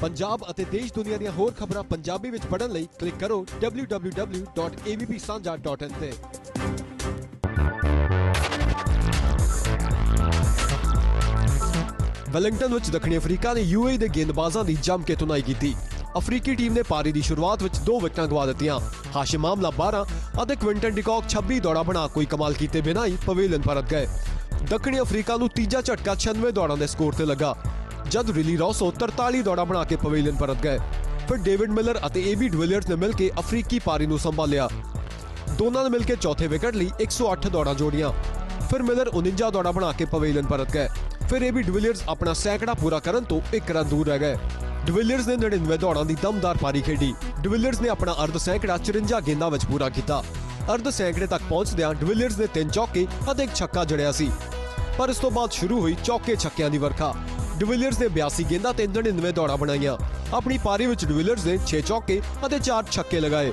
ਪੰਜਾਬ ਅਤੇ ਦੇਸ਼ ਦੁਨੀਆ ਦੀਆਂ ਹੋਰ ਖਬਰਾਂ ਪੰਜਾਬੀ ਵਿੱਚ ਪੜ੍ਹਨ ਲਈ ਕਲਿੱਕ ਕਰੋ www.avpsanja.in ਤੇ। ਵੈਲਿੰਗਟਨ ਵਿੱਚ ਦੱਖਣੀ ਅਫਰੀਕਾ ਨੇ ਯੂਏਈ ਦੇ ਗੇਂਦਬਾਜ਼ਾਂ ਦੀ ਜੰਮ ਕੇ ਤੁਨਾਈ ਕੀਤੀ। ਅਫਰੀਕੀ ਟੀਮ ਨੇ ਪਾਰੀ ਦੀ ਸ਼ੁਰੂਆਤ ਵਿੱਚ ਦੋ ਵਿਕਟਾਂ ਗਵਾ ਦਿੱਤੀਆਂ। ਹਾਸ਼ਿਮ ਮਾਮਲਾ 12 ਅਤੇ ਕੁਇੰਟਨ ਡਿਕੌਕ 26 ਦੌੜਾਂ ਬਣਾ ਕੋਈ ਕਮਾਲ ਕੀਤੇ ਬਿਨਾਂ ਹੀ ਪਵੇਲਨ ਪਰਤ ਗਏ। ਦੱਖਣੀ ਅਫਰੀਕਾ ਨੂੰ ਤੀਜਾ ਝਟਕਾ 96 ਦੌੜਾਂ ਦੇ ਸਕੋਰ ਤੇ ਲੱਗਾ। ਜਦ ਰਿਲੀ ਰੌਸੋ 43 ਦੌੜਾਂ ਬਣਾ ਕੇ ਪਵੇਲੀਅਨ ਪਰਤ ਗਏ, ਫਿਰ ਡੇਵਿਡ ਮਿਲਰ ਅਤੇ ਏਬੀ ਡਿਵਿਲੀਅਰਸ ਨੇ ਮਿਲ ਕੇ ਅਫਰੀਕੀ ਪਾਰੀ ਨੂੰ ਸੰਭਾਲਿਆ। ਦੋਨਾਂ ਨੇ ਮਿਲ ਕੇ ਚੌਥੇ ਵਿਕਟ ਲਈ 108 ਦੌੜਾਂ ਜੋੜੀਆਂ। ਫਿਰ ਮਿਲਰ 49 ਦੌੜਾਂ ਬਣਾ ਕੇ ਪਵੇਲੀਅਨ ਪਰਤ ਗਏ। ਫਿਰ ਏਬੀ ਡਿਵਿਲੀਅਰਸ ਆਪਣਾ ਸੈਂਕੜਾ ਪੂਰਾ ਕਰਨ ਤੋਂ ਇੱਕ ਰਨ ਦੂਰ ਰਹਿ ਗਏ। ਡਿਵਿਲੀਅਰਸ ਨੇ 99 ਦੌੜਾਂ ਦੀ ਦਮਦਾਰ ਪਾਰੀ ਖੇਡੀ। ਡਿਵਿਲੀਅਰਸ ਨੇ ਆਪਣਾ ਅਰਧ ਸੈਂਕੜਾ 54 ਗੇਂਦਾਂ ਵਿੱਚ ਪੂਰਾ ਕੀਤਾ। ਅਰਧ ਸੈਂਕੜੇ ਤੱਕ ਪਹੁੰਚਦਿਆਂ ਡਿਵਿਲੀਅਰਸ ਨੇ ਤਿੰਨ ਚੌਕੇ ਅਤੇ ਇੱਕ ਛੱਕਾ ਜੜਿਆ ਸੀ। ਪਰ ਇਸ ਤੋਂ ਬਾਅਦ ਸ਼ੁਰੂ ਹੋਈ ਚੌਕੇ ਛੱਕਿਆਂ ਦੀ ਵਰਖਾ। ਡਿਵਿਲੀਅਰਸ ਨੇ 82 ਗੇਂਦਾਂ ਤੇ 99 ਦੌੜਾਂ ਬਣਾਈਆਂ। ਆਪਣੀ ਪਾਰੀ ਵਿੱਚ ਡਿਵਿਲੀਅਰਸ ਨੇ 6 ਚੌਕੇ ਅਤੇ 4 ਛੱਕੇ ਲਗਾਏ।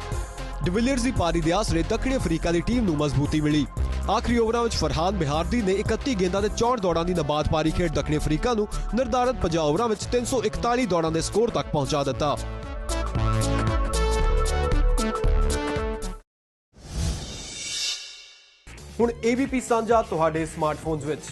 ਡਿਵਿਲੀਅਰਸ ਦੀ ਪਾਰੀ ਦੇ ਆਸਰੇ ਦੱਖਣੀ ਅਫਰੀਕਾ ਦੀ ਟੀਮ ਨੂੰ ਮਜ਼ਬੂਤੀ ਮਿਲੀ। ਆਖਰੀ ਓਵਰਾਂ ਵਿੱਚ ਫਰਹਾਨ ਬਿਹਾਰਦੀ ਨੇ 31 ਗੇਂਦਾਂ ਤੇ 64 ਦੌੜਾਂ ਦੀ ਨਬਾਦ ਪਾਰੀ ਖੇਡ ਦੱਖਣੀ ਅਫਰੀਕਾ ਨੂੰ ਨਿਰਧਾਰਤ 50 ਓਵਰਾਂ ਵਿੱਚ 341 ਦੌੜਾਂ ਦੇ ਸਕੋਰ ਤੱਕ ਪਹੁੰਚਾ ਦਿੱਤਾ। ਹੁਣ ABP ਸਾਂਝਾ ਤੁਹਾਡੇ ਸਮਾਰਟਫੋਨਸ ਵਿੱਚ।